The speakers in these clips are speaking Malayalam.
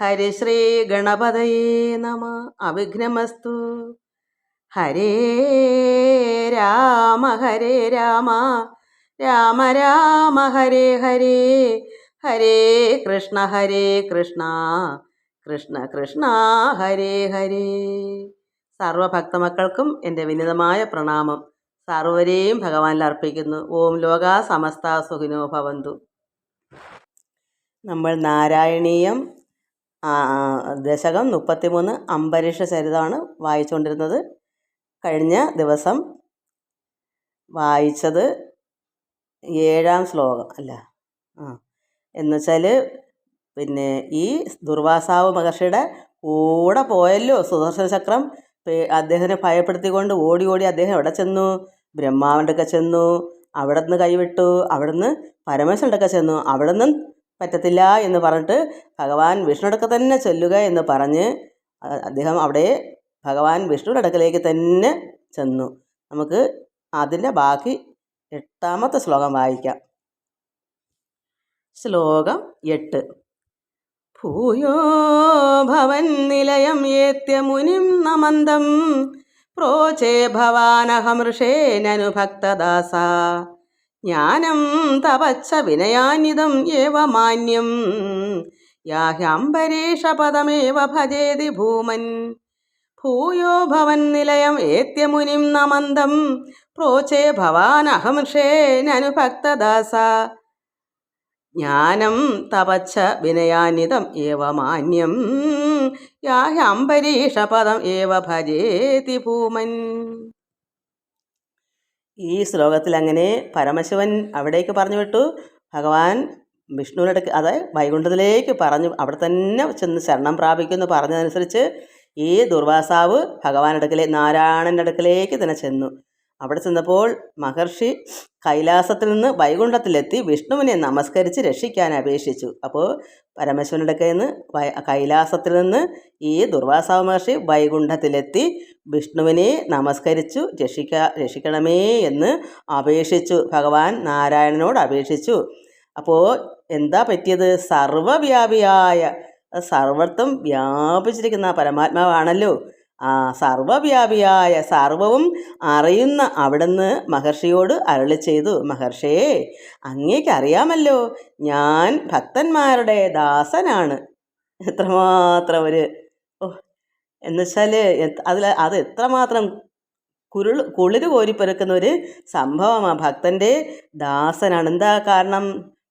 ഹരിശ്രീ ഗണപതയേ നമ. അവിഘ്നമസ്തു. ഹരേ രാമ ഹരേ രാമ. രാമ രാമ ഹരേ ഹരേ. ഹരേ കൃഷ്ണ ഹരേ കൃഷ്ണ. കൃഷ്ണ കൃഷ്ണ ഹരേ ഹരേ. സർവഭക്തമക്കൾക്കും എന്റെ വിനിതമായ പ്രണാമം. സർവരെയും ഭഗവാനിൽ അർപ്പിക്കുന്നു. ഓം ലോക സമസ്ത സുഖിനോ ഭവന്തു. നമ്മൾ നാരായണീയം ദശകം മുപ്പത്തിമൂന്ന് അംബരീഷ ചരിതമാണ് വായിച്ചുകൊണ്ടിരുന്നത്. കഴിഞ്ഞ ദിവസം വായിച്ചത് ഏഴാം ശ്ലോകം അല്ല. ആ എന്നുവെച്ചാൽ പിന്നെ ഈ ദുർവാസാവ് മഹർഷിയുടെ കൂടെ പോയല്ലോ സുദർശന ചക്രം. അദ്ദേഹത്തിനെ ഭയപ്പെടുത്തിക്കൊണ്ട് ഓടി ഓടി അദ്ദേഹം എവിടെ ചെന്നു? ബ്രഹ്മാവിന്റെ ഒക്കെ ചെന്നു അവിടെ നിന്ന് കൈവിട്ടു അവിടെ നിന്ന് പരമേശ്വരന്റെ ഒക്കെ ചെന്നു അവിടെ നിന്നും പറ്റത്തില്ല എന്ന് പറഞ്ഞിട്ട് ഭഗവാൻ വിഷ്ണുടക്ക തന്നെ ചെല്ലുക എന്ന് പറഞ്ഞ് അദ്ദേഹം അവിടെ ഭഗവാൻ വിഷ്ണുവിന്റെ അടുക്കലേക്ക് തന്നെ ചെന്നു. നമുക്ക് അതിന്റെ ബാക്കി എട്ടാമത്തെ ശ്ലോകം വായിക്കാം. ശ്ലോകം എട്ട്. ഭൂയോ ഭവൻ നിലയം ഏത്യ മുനിം നമന്തം പ്രോചേ ഭവാനഹമൃഷേനനു ഭക്തദാസ ജ്ഞാനം തപച്ച വിനയാനിതം ഏവ മാന്യം. യാഹ്യംബരീഷപദമേവ ഭജേതി ഭൂമൻ. ഭൂയോ ഭവൻ നിലയം ഏത്യ മുനിം നമന്തം പ്രോചേ ഭവാനഹമൃഷേനനു ഭക്തദാസ ജ്ഞാനം തപച്ച വിനയാനിതം ഏവ മാന്യം. യാഹ്യംബരീഷപദം ഏവ ഭജേതി ഭൂമൻ. ഈ ശ്ലോകത്തിൽ അങ്ങനെ പരമശിവൻ അവിടേക്ക് പറഞ്ഞു വിട്ടു. ഭഗവാൻ വിഷ്ണുവിനടുക്ക് അതായത് വൈകുണ്ഠത്തിലേക്ക് പറഞ്ഞു അവിടെ തന്നെ ചെന്ന് ശരണം പ്രാപിക്കുമെന്ന് പറഞ്ഞതനുസരിച്ച് ഈ ദുർവാസാവ് ഭഗവാൻ അടുക്കലേ നാരായണന്റെ അടുക്കലേക്ക് തന്നെ ചെന്നു. അവിടെ ചെന്നപ്പോൾ മഹർഷി കൈലാസത്തിൽ നിന്ന് വൈകുണ്ഠത്തിലെത്തി വിഷ്ണുവിനെ നമസ്കരിച്ച് രക്ഷിക്കാൻ അപേക്ഷിച്ചു. അപ്പോൾ പരമേശ്വരന്റെ കയ്യിൽ നിന്ന് കൈലാസത്തിൽ നിന്ന് ഈ ദുർവാസാവ് മഹർഷി വൈകുണ്ഠത്തിലെത്തി വിഷ്ണുവിനെ നമസ്കരിച്ചു രക്ഷിക്ക രക്ഷിക്കണമേ എന്ന് അപേക്ഷിച്ചു. ഭഗവാൻ നാരായണനോട് അപേക്ഷിച്ചു. അപ്പോൾ എന്താ പറ്റിയത്? സർവവ്യാപിയായ സർവത്വം വ്യാപിച്ചിരിക്കുന്ന പരമാത്മാവാണല്ലോ. ആ സർവവ്യാപിയായ സർവവും അറിയുന്ന അവിടുന്ന് മഹർഷിയോട് അരളി ചെയ്തു മഹർഷിയെ അങ്ങേക്കറിയാമല്ലോ ഞാൻ ഭക്തന്മാരുടെ ദാസനാണ്. എത്രമാത്രം ഒരു ഓ എന്നുവെച്ചാൽ അതിൽ അത് എത്രമാത്രം കുരുൾ കുളിര് കോരിപ്പെറുക്കുന്ന ഒരു സംഭവമാണ് ഭക്തന്റെ ദാസനാണ്. എന്താ കാരണം?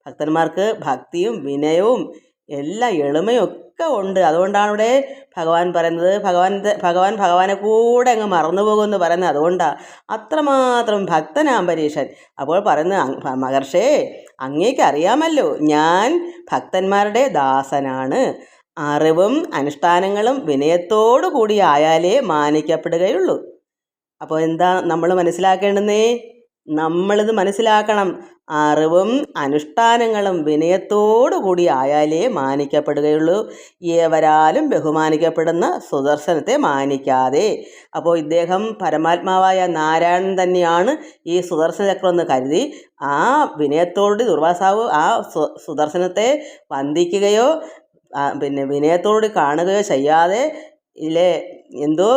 ഭക്തന്മാർക്ക് ഭക്തിയും വിനയവും എല്ലാ എളിമയൊക്കെ ഉണ്ട്. അതുകൊണ്ടാണ് ഇവിടെ ഭഗവാൻ പറയുന്നത്. ഭഗവാൻ ഭഗവാൻ ഭഗവാനെ കൂടെ അങ്ങ് മറന്നു പോകുമെന്ന് പറയുന്നത് അതുകൊണ്ടാണ് അത്രമാത്രം ഭക്തനാ പരീക്ഷൻ അപ്പോൾ പറയുന്നത് മഹർഷേ അങ്ങേക്ക് അറിയാമല്ലോ ഞാൻ ഭക്തന്മാരുടെ ദാസനാണ്. അറിവും അനുഷ്ഠാനങ്ങളും വിനയത്തോടു കൂടി ആയാലേ മാനിക്കപ്പെടുകയുള്ളൂ. അപ്പോൾ എന്താ നമ്മൾ മനസ്സിലാക്കേണ്ടുന്നേ? നമ്മളിത് മനസ്സിലാക്കണം. അറിവും അനുഷ്ഠാനങ്ങളും വിനയത്തോടു കൂടി ആയാലേ മാനിക്കപ്പെടുകയുള്ളൂ. ഏവരാലും ബഹുമാനിക്കപ്പെടുന്ന സുദർശനത്തെ മാനിക്കാതെ. അപ്പോൾ ഇദ്ദേഹം പരമാത്മാവായ നാരായണൻ തന്നെയാണ് ഈ സുദർശന ചക്രം എന്ന് കരുതി ആ വിനയത്തോട് ദുർവാസാവ് ആ സുദർശനത്തെ വന്ദിക്കുകയോ പിന്നെ വിനയത്തോട് കാണുകയോ ചെയ്യാതെ ഇല്ലേ എന്തോ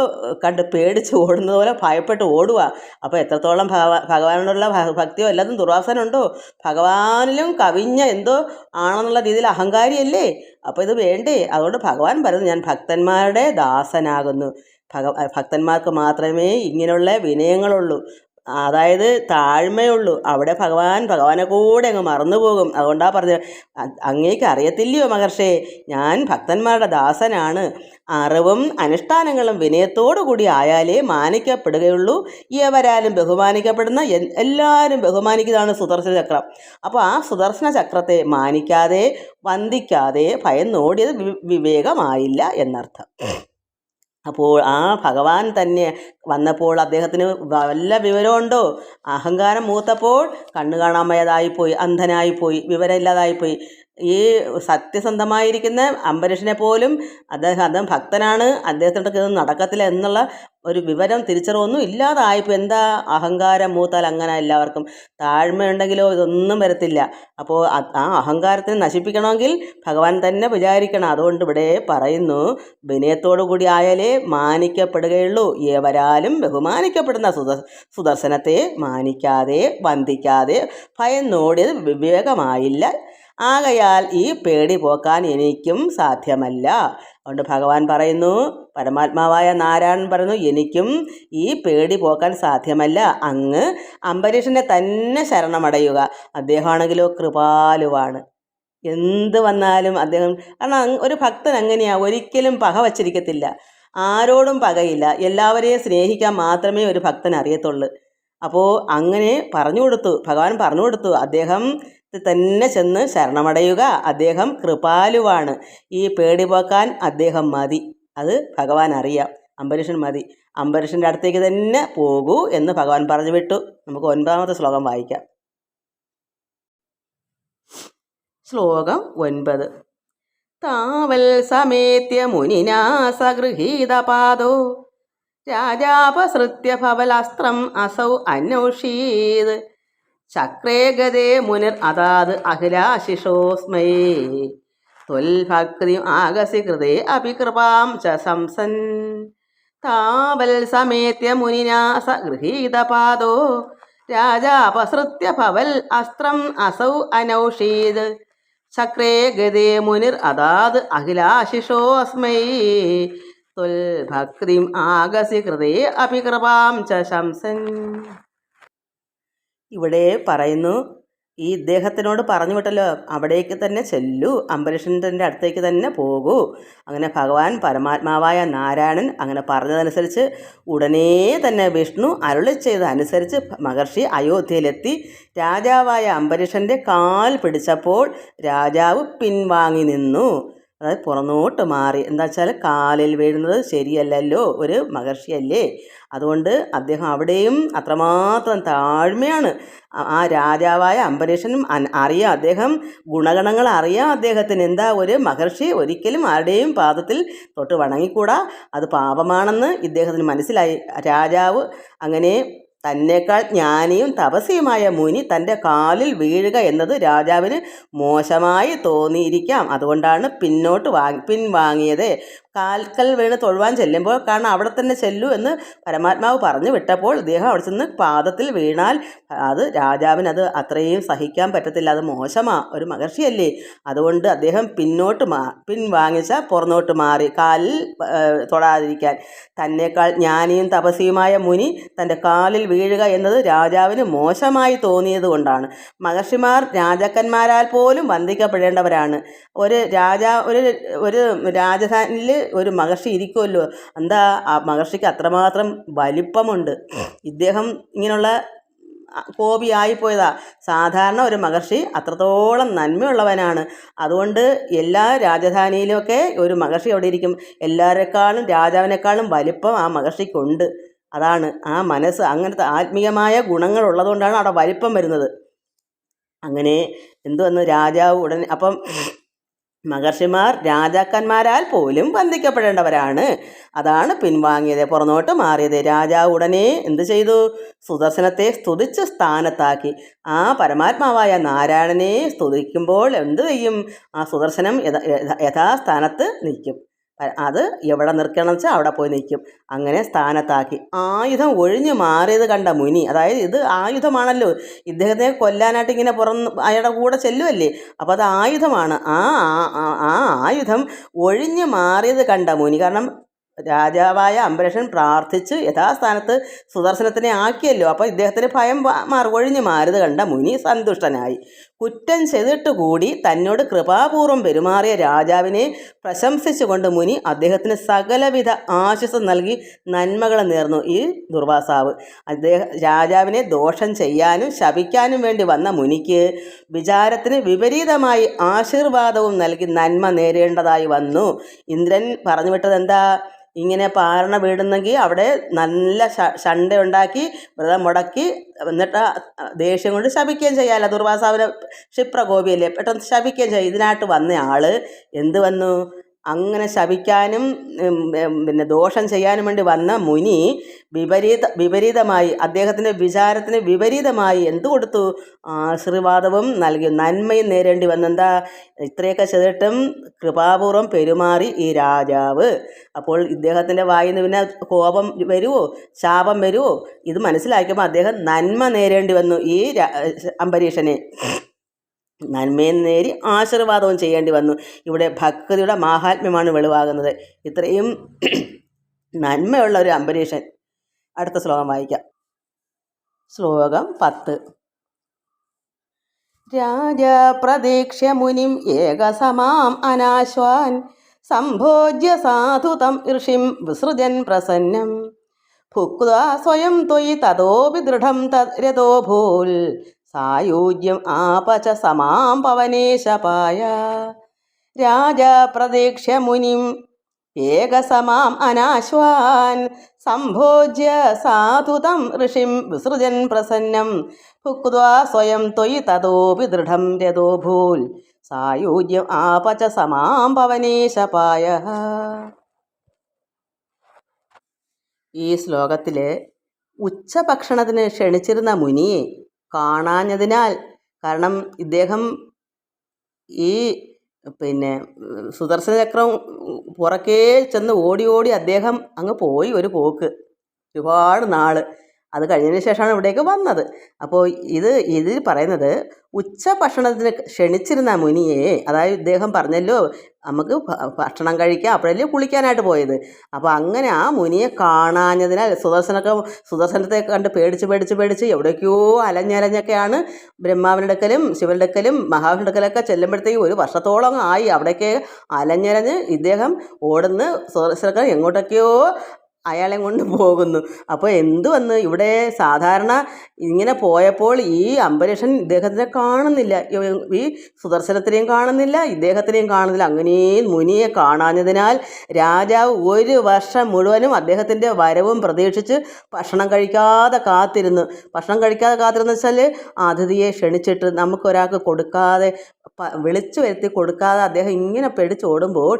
കണ്ട് പേടിച്ച് ഓടുന്നത് പോലെ ഭയപ്പെട്ട് ഓടുക അപ്പോൾ എത്രത്തോളം ഭഗവാ ഭഗവാനോടുള്ള ഭക്തിയോ എല്ലാതും ദുർവാസനുണ്ടോ ഭഗവാനിലും കവിഞ്ഞ എന്തോ ആണെന്നുള്ള രീതിയിൽ അഹങ്കാരിയല്ലേ? അപ്പോൾ ഇത് വേണ്ടേ? അതുകൊണ്ട് ഭഗവാൻ പറയുന്നു ഞാൻ ഭക്തന്മാരുടെ ദാസനാകുന്നു. ഭഗ ഭക്തന്മാർക്ക് മാത്രമേ ഇങ്ങനെയുള്ള വിനയങ്ങളുള്ളൂ. അതായത് താഴ്മയുള്ളൂ. അവിടെ ഭഗവാൻ ഭഗവാനെ കൂടെ അങ്ങ് മറന്നുപോകും. അതുകൊണ്ടാണ് പറഞ്ഞത്. "അ- അങ്ങേക്ക് അറിയത്തില്ലയോ മഹർഷേ? ഞാൻ ഭക്തന്മാരുടെ ദാസനാണ്. അറിവും അനുഷ്ഠാനങ്ങളും വിനയത്തോടു കൂടി ആയാലേ മാനിക്കപ്പെടുകയുള്ളൂ. എവരാലും ബഹുമാനിക്കപ്പെടുന്ന എല്ലാവരും ബഹുമാനിക്കുന്നതാണ് സുദർശന ചക്രം. അപ്പോൾ ആ സുദർശന ചക്രത്തെ മാനിക്കാതെ വന്ദിക്കാതെ ഭയന്നോടിയത് വിവേകമായില്ല എന്നർത്ഥം. അപ്പോൾ ആ ഭഗവാൻ തന്നെ വന്നപ്പോൾ അദ്ദേഹത്തിന് വല്ല വിവരമുണ്ടോ? അഹങ്കാരം മൂത്തപ്പോൾ കണ്ണു കാണാൻ വയ്യാതായിപ്പോയി അന്ധനായിപ്പോയി വിവരമില്ലാതായിപ്പോയി. ഈ സത്യസന്ധമായിരിക്കുന്ന അംബരീഷിനെ പോലും അദ്ദേഹം അദ്ദേഹം ഭക്തനാണ്. അദ്ദേഹത്തിന്റെ ഇത് നടക്കത്തില്ല എന്നുള്ള ഒരു വിവരം തിരിച്ചറിവൊന്നും ഇല്ലാതായപ്പോൾ എന്താ അഹങ്കാരം മൂത്താൽ അങ്ങനെ എല്ലാവർക്കും? താഴ്മയുണ്ടെങ്കിലോ ഇതൊന്നും വരത്തില്ല. അപ്പോൾ ആ അഹങ്കാരത്തിനെ നശിപ്പിക്കണമെങ്കിൽ ഭഗവാൻ തന്നെ വിചാരിക്കണം. അതുകൊണ്ട് ഇവിടെ പറയുന്നു വിനയത്തോടു കൂടി ആയാലേ മാനിക്കപ്പെടുകയുള്ളൂ. ഏവരാലും ബഹുമാനിക്കപ്പെടുന്ന സുദ സുദർശനത്തെ മാനിക്കാതെ വന്ദിക്കാതെ ഭയം നോടിയത് വിവേകമായില്ല. ആകയാൽ ഈ പേടി പോക്കാൻ എനിക്കും സാധ്യമല്ല. അതുകൊണ്ട് ഭഗവാൻ പറയുന്നു പരമാത്മാവായ നാരായണൻ പറയുന്നു എനിക്കും ഈ പേടി പോക്കാൻ സാധ്യമല്ല. അങ്ങ് അംബരീഷനെ തന്നെ ശരണമടയുക. അദ്ദേഹമാണെങ്കിലോ കൃപാലുവാണ്. എന്ത് വന്നാലും അദ്ദേഹം കാരണം ഒരു ഭക്തൻ അങ്ങനെയാണ് ഒരിക്കലും പക വച്ചിരിക്കത്തില്ല. ആരോടും പകയില്ല. എല്ലാവരെയും സ്നേഹിക്കാൻ മാത്രമേ ഒരു ഭക്തൻ അറിയത്തുള്ളൂ. അപ്പോൾ അങ്ങനെ പറഞ്ഞു കൊടുത്തു. ഭഗവാൻ പറഞ്ഞു കൊടുത്തു. അദ്ദേഹം തന്നെ ചെന്ന് ശരണമടയുക. അദ്ദേഹം കൃപാലുവാണ്. ഈ പേടി പോക്കാൻ അദ്ദേഹം മതി. അത് ഭഗവാൻ അറിയാം. അംബരീഷൻ മതി. അംബരീഷന്റെ അടുത്തേക്ക് തന്നെ പോകൂ എന്ന് ഭഗവാൻ പറഞ്ഞു വിട്ടു. നമുക്ക് ഒൻപതാമത്തെ ശ്ലോകം വായിക്കാം. ശ്ലോകം ഒൻപത്. താവൽ സമേത്യ മുനിനാ സഗൃഹീതപാദോ രാജാപസൃത്യ ഭവലസ്ത്രം അസൗ അന്വേഷീത്. ചക്രേ ഗതേ മുനിർ അതാത് അഖിലാശിഷോസ്മൈ. ത്വൽഭക്തി ആകസി കൃതേ അഭികൃപാം ച സംസൻ. താവൽ സമേത്യ മുനിനാ സ ഗൃഹീതപാദോ. രാജാപസൃത്യ ഭവൽ അസ്ത്രം അസൗ അനൗഷീത്. ചക്രേ ഗതേ മുനിർ അതാത് അഖിലാശിഷോസ്മൈ. ത്വൽഭക്തിം ആകസി കൃതേ അഭികൃപാം ച ശംസൻ ഇവിടെ പറയുന്നു ഈ ഇദ്ദേഹത്തിനോട് പറഞ്ഞു വിട്ടല്ലോ അവിടേക്ക് തന്നെ ചെല്ലൂ അംബരീഷന്റെ അടുത്തേക്ക് തന്നെ പോകൂ. അങ്ങനെ ഭഗവാൻ പരമാത്മാവായ നാരായണൻ അങ്ങനെ പറഞ്ഞതനുസരിച്ച് ഉടനെ തന്നെ വിഷ്ണു അരുളി ചെയ്തതനുസരിച്ച് മഹർഷി അയോധ്യയിലെത്തി. രാജാവായ അംബരീഷന്റെ കാൽ പിടിച്ചപ്പോൾ രാജാവ് പിൻവാങ്ങി നിന്നു. അതായത് പുറന്നോട്ട് മാറി. എന്താ വെച്ചാൽ കാലിൽ വീഴുന്നത് ശരിയല്ലല്ലോ ഒരു മഹർഷിയല്ലേ. അതുകൊണ്ട് അദ്ദേഹം അവിടെയും അത്രമാത്രം താഴ്മയാണ്. ആ രാജാവായ അംബരീഷനും അറിയാം അദ്ദേഹം ഗുണഗണങ്ങൾ അറിയാം അദ്ദേഹത്തിന്. എന്താ ഒരു മഹർഷി ഒരിക്കലും ആരുടെയും പാദത്തിൽ തൊട്ട് വണങ്ങിക്കൂടാ. അത് പാപമാണെന്ന് ഇദ്ദേഹത്തിന് മനസ്സിലായി. രാജാവ് അങ്ങനെ തന്നേക്കാൾ ജ്ഞാനിയും തപസ്യയുമായ മുനി തന്റെ കാലിൽ വീഴുക എന്നത് രാജാവിന് മോശമായി തോന്നിയിരിക്കാം. അതുകൊണ്ടാണ് പിന്നോട്ട് വാങ്ങി പിൻവാങ്ങിയത്. കാൽക്കൽ വീണ് തൊഴുവാൻ ചെല്ലുമ്പോൾ കാരണം അവിടെ തന്നെ ചെല്ലു എന്ന് പരമാത്മാവ് പറഞ്ഞു വിട്ടപ്പോൾ ഇദ്ദേഹം അവിടെ ചെന്ന് പാദത്തിൽ വീണാൽ അത് രാജാവിന് അത് അത്രയും സഹിക്കാൻ പറ്റത്തില്ല. അത് മോശമാ ഒരു മഹർഷിയല്ലേ. അതുകൊണ്ട് അദ്ദേഹം പിന്നോട്ട് മാ പിൻവാങ്ങിച്ച പുറന്നോട്ട് മാറി. കാലിൽ തൊടാതിരിക്കാൻ. തന്നേക്കാൾ ജ്ഞാനിയും തപസിയുമായ മുനി തന്റെ കാലിൽ വീഴുക എന്നത് രാജാവിന് മോശമായി തോന്നിയത് കൊണ്ടാണ്. മഹർഷിമാർ രാജാക്കന്മാരാൽ പോലും വന്ദിക്കപ്പെടേണ്ടവരാണ്. ഒരു രാജാ ഒരു ഒരു രാജധാനിയിൽ ഒരു മഹർഷി ഇരിക്കുമല്ലോ എന്താ ആ മഹർഷിക്ക് അത്രമാത്രം വലിപ്പമുണ്ട്. ഇദ്ദേഹം ഇങ്ങനെയുള്ള കോപിയായിപ്പോയതാ സാധാരണ ഒരു മഹർഷി അത്രത്തോളം നന്മയുള്ളവനാണ്. അതുകൊണ്ട് എല്ലാ രാജധാനിയിലുമൊക്കെ ഒരു മഹർഷി അവിടെ ഇരിക്കും. എല്ലാവരെക്കാളും രാജാവിനേക്കാളും വലിപ്പം ആ മഹർഷിക്കുണ്ട്. അതാണ് ആ മനസ്സ്. അങ്ങനത്തെ ആത്മീയമായ ഗുണങ്ങൾ ഉള്ളതുകൊണ്ടാണ് അവിടെ വലിപ്പം വരുന്നത്. അങ്ങനെ എന്തുവന്ന് രാജാവ് ഉടനെ അപ്പം മഹർഷിമാർ രാജാക്കന്മാരാൽ പോലും വന്ദിക്കപ്പെടേണ്ടവരാണ്. അതാണ് പിൻവാങ്ങിയത്. പുറന്നോട്ട് മാറിയത്. രാജാവ് ഉടനെ എന്ത് ചെയ്തു? സുദർശനത്തെ സ്തുതിച്ച് സ്ഥാനത്താക്കി. ആ പരമാത്മാവായ നാരായണനെ സ്തുതിക്കുമ്പോൾ എന്ത് ചെയ്യും? ആ സുദർശനം യഥാസ്ഥാനത്ത് നിൽക്കും. അത് എവിടെ നിൽക്കണം വെച്ചാൽ അവിടെ പോയി നിൽക്കും. അങ്ങനെ സ്ഥാനത്താക്കി. ആയുധം ഒഴിഞ്ഞു മാറിയത് കണ്ട മുനി അതായത് ഇത് ആയുധമാണല്ലോ ഇദ്ദേഹത്തെ കൊല്ലാനായിട്ട് ഇങ്ങനെ പുറം അയാളുടെ കൂടെ ചെല്ലുമല്ലേ അപ്പോൾ അത് ആയുധമാണ്. ആ ആ ആയുധം ഒഴിഞ്ഞു മാറിയത് കണ്ട മുനി. കാരണം രാജാവായ അംബരീഷൻ പ്രാർത്ഥിച്ച് യഥാസ്ഥാനത്ത് സുദർശനത്തിനെ ആക്കിയല്ലോ. അപ്പോൾ ഇദ്ദേഹത്തിന് ഭയം മറുകൊഴിഞ്ഞ് മാരുത് കണ്ട മുനി സന്തുഷ്ടനായി. കുറ്റം ചെയ്തിട്ട് കൂടി തന്നോട് കൃപാപൂർവം പെരുമാറിയ രാജാവിനെ പ്രശംസിച്ചുകൊണ്ട് മുനി അദ്ദേഹത്തിന് സകലവിധ ആശ്വാസം നൽകി നന്മകൾ നേർന്നു. ഈ ദുർവാസാവ്. അദ്ദേഹം രാജാവിനെ ദോഷം ചെയ്യാനും ശപിക്കാനും വേണ്ടി വന്ന മുനിക്ക് വിചാരത്തിന് വിപരീതമായി ആശീർവാദവും നൽകി നന്മ നേരേണ്ടതായി വന്നു. ഇന്ദ്രൻ പറഞ്ഞു വിട്ടത് എന്താ ഇങ്ങനെ പാരണ വീടുന്നെങ്കിൽ അവിടെ നല്ല ശണ്ട ഉണ്ടാക്കി വ്രതം മുടക്കി എന്നിട്ട് ദേഷ്യം കൊണ്ട് ശപിക്കുകയും ചെയ്യാമല്ലോ ദുർവാസാവിനെ ക്ഷിപ്രകോപിയല്ലേ? പെട്ടെന്ന് ശപിക്കുകയും ചെയ്യും. ഇതിനായിട്ട് വന്ന ആൾ എന്ത് വന്നു? അങ്ങനെ ശപിക്കാനും പിന്നെ ദോഷം ചെയ്യാനും വേണ്ടി വന്ന മുനി വിപരീത വിപരീതമായി അദ്ദേഹത്തിന്റെ വിചാരത്തിന് വിപരീതമായി എന്ത് കൊടുത്തു? ആശീർവാദവും നൽകി നന്മയും നേരേണ്ടി വന്നെന്താ ഇത്രയൊക്കെ ചെയ്തിട്ടും കൃപാപൂർവം പെരുമാറി ഈ രാജാവ്. അപ്പോൾ ഇദ്ദേഹത്തിന്റെ വായിൽ നിന്ന് പിന്നെ കോപം വരുമോ ശാപം വരുമോ ഇത് മനസ്സിലാക്കിയപ്പോൾ അദ്ദേഹം നന്മ നേരേണ്ടി വന്നു ഈ അംബരീഷനെ. നന്മയും നേരി ആശീർവാദവും ചെയ്യേണ്ടി വന്നു. ഇവിടെ ഭക്തിയുടെ മാഹാത്മ്യമാണ് വെളിവാകുന്നത്. ഇത്രയും നന്മയുള്ള ഒരു അംബരീഷൻ. അടുത്ത ശ്ലോകം വായിക്കാം. ശ്ലോകം പത്ത്. രാജപ്രതീക്ഷ്യ മുനിം ഏകസമാം അനാശ്വാൻ സംഭോജ്യ സാധുതം ഋഷിം വിസൃജൻ പ്രസന്നം. ഭുക്വാ സ്വയം തൊയ് തതോപി ദൃഢം തരതോ ഭൂൽ സായൂജ്യം ആപച സമാം പവനേശപായ രാജപ്രതീക്ഷ മുനിം ഏകസമാം അനാശ്വാൻ. സംഭോജ്യ സാധുതം ഋഷിം വിസൃജൻ പ്രസന്നം. ഭുക്വാ സ്വയം ത്വയി തതോപി ദൃഢം രതോ ഭൂൽ. സായൂജ്യം ആപച സമാം പവനേശപായ ഈ ശ്ലോകത്തിലെ ഉച്ചഭക്ഷണത്തിന് ക്ഷണിച്ചിരുന്ന മുനിയെ കാണാഞ്ഞതിനാൽ കാരണം ഇദ്ദേഹം ഈ പിന്നെ സുദർശന ചക്രം പുറക്കേ ചെന്ന് ഓടി ഓടി അദ്ദേഹം അങ്ങ് പോയി ഒരു പോക്ക്. ഒരുപാട് നാൾ അത് കഴിഞ്ഞതിന് ശേഷമാണ് ഇവിടേക്ക് വന്നത്. അപ്പോൾ ഇത് ഇതിൽ പറയുന്നത് ഉച്ച ഭക്ഷണത്തിന് ക്ഷണിച്ചിരുന്ന മുനിയെ അതായത് ഇദ്ദേഹം പറഞ്ഞല്ലോ നമുക്ക് ഭക്ഷണം കഴിക്കാം അപ്പോഴല്ലേ കുളിക്കാനായിട്ട് പോയത്. അപ്പോൾ അങ്ങനെ ആ മുനിയെ കാണാഞ്ഞതിനാൽ സുദർശനൊക്കെ സുദർശനത്തെ കണ്ട് പേടിച്ച് പേടിച്ച് പേടിച്ച് എവിടേക്കോ അലഞ്ഞലഞ്ഞൊക്കെയാണ് അടുക്കലും മഹാവിന്റെ അടുക്കലൊക്കെ ചെല്ലുമ്പോഴത്തേക്ക് ഒരു വർഷത്തോളം ആയി അവിടേക്ക് അലഞ്ഞലഞ്ഞ് ഇദ്ദേഹം ഓടുന്ന് സുദർശനൊക്കെ എങ്ങോട്ടൊക്കെയോ അയാളെ കൊണ്ട് പോകുന്നു. അപ്പോൾ എന്ത് വന്ന്? ഇവിടെ സാധാരണ ഇങ്ങനെ പോയപ്പോൾ ഈ അംബരീഷൻ ഇദ്ദേഹത്തിനെ കാണുന്നില്ല. ഈ- സുദർശനത്തിനെയും കാണുന്നില്ല ഇദ്ദേഹത്തിനെയും കാണുന്നില്ല. അങ്ങനെ മുനിയെ കാണാഞ്ഞതിനാൽ രാജാവ് ഒരു വർഷം മുഴുവനും അദ്ദേഹത്തിന്റെ വരവും പ്രതീക്ഷിച്ച് ഭക്ഷണം കഴിക്കാതെ കാത്തിരുന്നു. ഭക്ഷണം കഴിക്കാതെ കാത്തിരുന്നു വെച്ചാൽ അതിഥിയെ ക്ഷണിച്ചിട്ട് നമുക്കൊരാൾക്ക് കൊടുക്കാതെ വിളിച്ചു വരുത്തി കൊടുക്കാതെ അദ്ദേഹം ഇങ്ങനെ പിടിച്ചോടുമ്പോൾ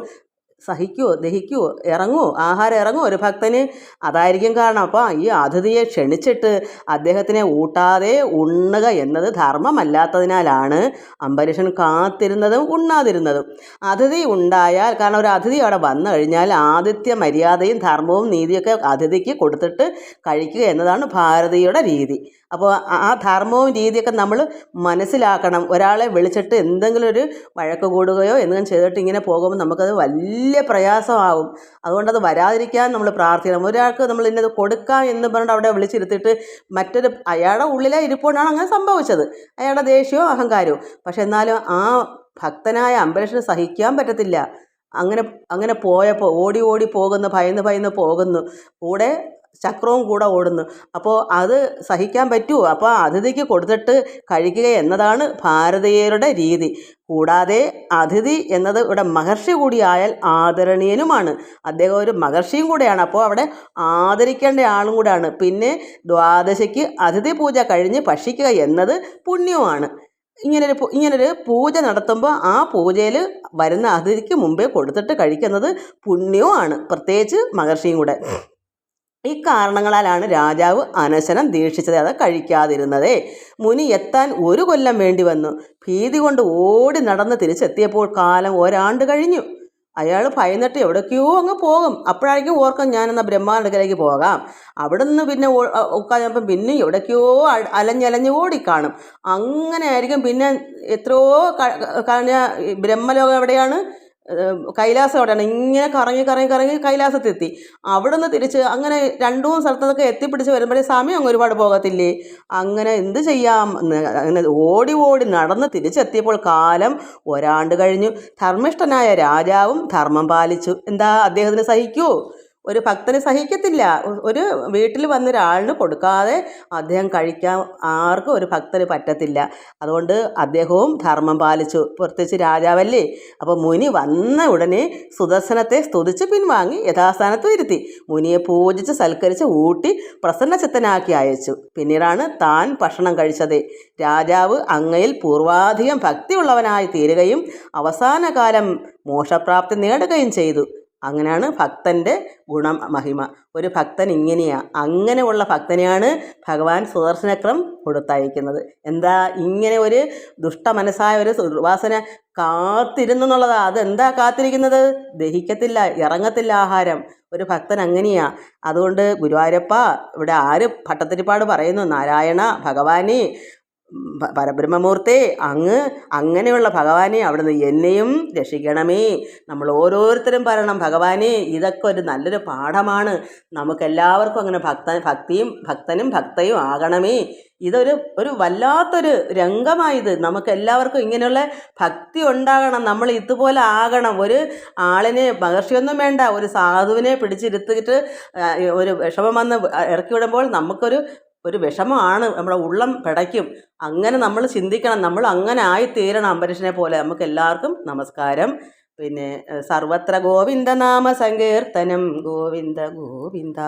സഹിക്കുമോ ദഹിക്കുമോ ഇറങ്ങുമോ ആഹാരം ഇറങ്ങുമോ ഒരു ഭക്തന് അതായിരിക്കും കാരണം. അപ്പോൾ ഈ അതിഥിയെ ക്ഷണിച്ചിട്ട് അദ്ദേഹത്തിനെ ഊട്ടാതെ ഉണ്ണുക എന്നത് ധർമ്മമല്ലാത്തതിനാലാണ് അംബരീഷൻ കാത്തിരുന്നതും ഉണ്ണാതിരുന്നതും. അതിഥി ഉണ്ടായാൽ കാരണം ഒരു അതിഥി അവിടെ വന്നു കഴിഞ്ഞാൽ ആദിത്യ മര്യാദയും ധർമ്മവും നീതിയൊക്കെ അതിഥിക്ക് കൊടുത്തിട്ട് കഴിക്കുക എന്നതാണ് ഭാരതീയയുടെ രീതി. അപ്പോൾ ആ- ധർമ്മവും രീതിയൊക്കെ നമ്മൾ മനസ്സിലാക്കണം. ഒരാളെ വിളിച്ചിട്ട് എന്തെങ്കിലും ഒരു വഴക്ക് കൂടുകയോ എന്തെങ്കിലും ചെയ്തിട്ട് ഇങ്ങനെ പോകുമ്പോൾ നമുക്കത് വലിയ പ്രയാസമാകും അതുകൊണ്ടത് വരാതിരിക്കാൻ നമ്മൾ പ്രാർത്ഥിക്കണം. ഒരാൾക്ക് നമ്മൾ ഇന്നത് കൊടുക്കാം എന്ന് പറഞ്ഞിട്ട് അവിടെ വിളിച്ചിരുത്തിയിട്ട് മറ്റൊരു അയാളുടെ ഉള്ളിലെ ഇരിപ്പോണ്ടാണ് അങ്ങനെ സംഭവിച്ചത്. അയാളുടെ ദേഷ്യവും അഹങ്കാരവും പക്ഷെ എന്നാലും ആ ഭക്തനായ അംബരീഷന് സഹിക്കാൻ പറ്റത്തില്ല. അങ്ങനെ അങ്ങനെ പോയപ്പോൾ ഓടി ഓടി പോകുന്നു ഭയന്ന് ഭയന്ന് പോകുന്നു. കൂടെ ചക്രവും കൂടെ ഓടുന്നു. അപ്പോൾ അത് സഹിക്കാൻ പറ്റുമോ അപ്പോൾ അതിഥിക്ക് കൊടുത്തിട്ട് കഴിക്കുക എന്നതാണ് ഭാരതീയരുടെ രീതി. കൂടാതെ അതിഥി എന്നത് ഇവിടെ മഹർഷി കൂടിയായാൽ ആദരണീയനുമാണ്. അദ്ദേഹം ഒരു മഹർഷിയും കൂടെയാണ്. അപ്പോൾ അവിടെ ആദരിക്കേണ്ട ആളും കൂടെയാണ്. പിന്നെ ദ്വാദശിക്ക് അതിഥി പൂജ കഴിഞ്ഞ് ഭക്ഷിക്കുക എന്നത് പുണ്യവുമാണ്. ഇങ്ങനൊരു ഇങ്ങനൊരു പൂജ നടത്തുമ്പോൾ ആ പൂജയിൽ വരുന്ന അതിഥിക്ക് മുമ്പേ കൊടുത്തിട്ട് കഴിക്കുന്നത് പുണ്യവുമാണ്. പ്രത്യേകിച്ച് മഹർഷിയും കൂടെ. ഈ കാരണങ്ങളാലാണ് രാജാവ് അനശനം ദീക്ഷിച്ചത് അത് കഴിക്കാതിരുന്നത്. മുനി എത്താൻ ഒരു കൊല്ലം വേണ്ടി വന്നു. ഭീതി കൊണ്ട് ഓടി നടന്ന് തിരിച്ചെത്തിയപ്പോൾ കാലം ഒരാണ്ട് കഴിഞ്ഞു. അയാൾ ഭയന്നിട്ട് എവിടേക്കോ അങ്ങ് പോകും. അപ്പോഴായിരിക്കും ഓർക്കും ഞാനെന്ന ബ്രഹ്മാണ്ടത്തിലേക്ക് പോകാം. അവിടെ നിന്ന് പിന്നെ ഉക്കാഞ്ഞപ്പം പിന്നെ എവിടേക്കോ അലഞ്ഞലഞ്ഞ് ഓടിക്കാണും. അങ്ങനെ ആയിരിക്കും പിന്നെ എത്രയോ കഴിഞ്ഞ ബ്രഹ്മലോകം എവിടെയാണ്? കൈലാസം അവിടെയാണ് ഇങ്ങനെ കറങ്ങി കറങ്ങി കറങ്ങി കൈലാസത്തെത്തി. അവിടെ നിന്ന് തിരിച്ച് അങ്ങനെ രണ്ടു മൂന്ന് സ്ഥലത്തൊക്കെ എത്തിപ്പിടിച്ച് വരുമ്പോഴേ സമയം അങ്ങ് ഒരുപാട് പോകത്തില്ലേ? അങ്ങനെ എന്ത് ചെയ്യാം? അങ്ങനെ ഓടി ഓടി നടന്ന് തിരിച്ചെത്തിയപ്പോൾ കാലം ഒരാണ്ട് കഴിഞ്ഞു. ധർമ്മിഷ്ഠനായ രാജാവും ധർമ്മം പാലിച്ചു. എന്താ അദ്ദേഹത്തിന് സഹിക്കുമോ ഒരു ഭക്തന് സഹിക്കത്തില്ല. ഒരു വീട്ടിൽ വന്ന ഒരാളിന് കൊടുക്കാതെ അദ്ദേഹം കഴിക്കാൻ ആർക്കും ഒരു ഭക്തന് പറ്റത്തില്ല. അതുകൊണ്ട് അദ്ദേഹവും ധർമ്മം പാലിച്ചു. പ്രത്യേകിച്ച് രാജാവല്ലേ. അപ്പോൾ മുനി വന്ന ഉടനെ സുദർശനത്തെ സ്തുതിച്ച് പിൻവാങ്ങി യഥാസ്ഥാനത്ത് ഇരുത്തി മുനിയെ പൂജിച്ച് സൽക്കരിച്ച് ഊട്ടി പ്രസന്നചിത്തനാക്കി അയച്ചു. പിന്നീടാണ് താൻ ഭക്ഷണം കഴിച്ചത്. രാജാവ് അങ്ങയിൽ പൂർവാധികം ഭക്തിയുള്ളവനായി തീരുകയും അവസാനകാലം മോക്ഷപ്രാപ്തി നേടുകയും ചെയ്തു. അങ്ങനെയാണ് ഭക്തന്റെ ഗുണം മഹിമ. ഒരു ഭക്തൻ ഇങ്ങനെയാ. അങ്ങനെയുള്ള ഭക്തനെയാണ് ഭഗവാൻ സുദർശനക്രം കൊടുത്തയക്കുന്നത്. എന്താ ഇങ്ങനെ ഒരു ദുഷ്ട മനസ്സായ ഒരു ദുർവാസന കാത്തിരുന്നു എന്നുള്ളതാ അതെന്താ കാത്തിരിക്കുന്നത്? ദഹിക്കത്തില്ല ഇറങ്ങത്തില്ല ആഹാരം. ഒരു ഭക്തൻ അങ്ങനെയാ. അതുകൊണ്ട് ഗുരുവായൂരപ്പ ഇവിടെ ആര് ഭട്ടത്തിരിപ്പാട് പറയുന്നു? നാരായണ ഭഗവാനെ പരബ്രഹ്മമൂർത്തേ അങ്ങ് അങ്ങനെയുള്ള ഭഗവാനെ അവിടുന്ന് എന്നെയും രക്ഷിക്കണമേ. നമ്മൾ ഓരോരുത്തരും പറയണം ഭഗവാനെ ഇതൊക്കെ ഒരു നല്ലൊരു പാഠമാണ്. നമുക്കെല്ലാവർക്കും അങ്ങനെ ഭക്ത ഭക്തിയും ഭക്തനും ഭക്തയും ആകണമേ. ഇതൊരു ഒരു വല്ലാത്തൊരു രംഗമായത്. നമുക്കെല്ലാവർക്കും ഇങ്ങനെയുള്ള ഭക്തി ഉണ്ടാകണം. നമ്മൾ ഇതുപോലെ ആകണം. ഒരു ആളിനെ മഹർഷിയൊന്നും വേണ്ട. ഒരു സാധുവിനെ പിടിച്ചിരുത്തിയിട്ട് ഒരു വിഷമം വന്ന് ഇറക്കി വിടുമ്പോൾ നമുക്കൊരു ഒരു വിഷമമാണ്. നമ്മുടെ ഉള്ളം പിടയ്ക്കും. അങ്ങനെ നമ്മൾ ചിന്തിക്കണം. നമ്മൾ അങ്ങനെ ആയിത്തീരണം അംബരീഷനെ പോലെ. നമുക്ക് എല്ലാവർക്കും നമസ്കാരം. പിന്നെ സർവത്ര ഗോവിന്ദ നാമ സങ്കീർത്തനം. ഗോവിന്ദ ഗോവിന്ദ.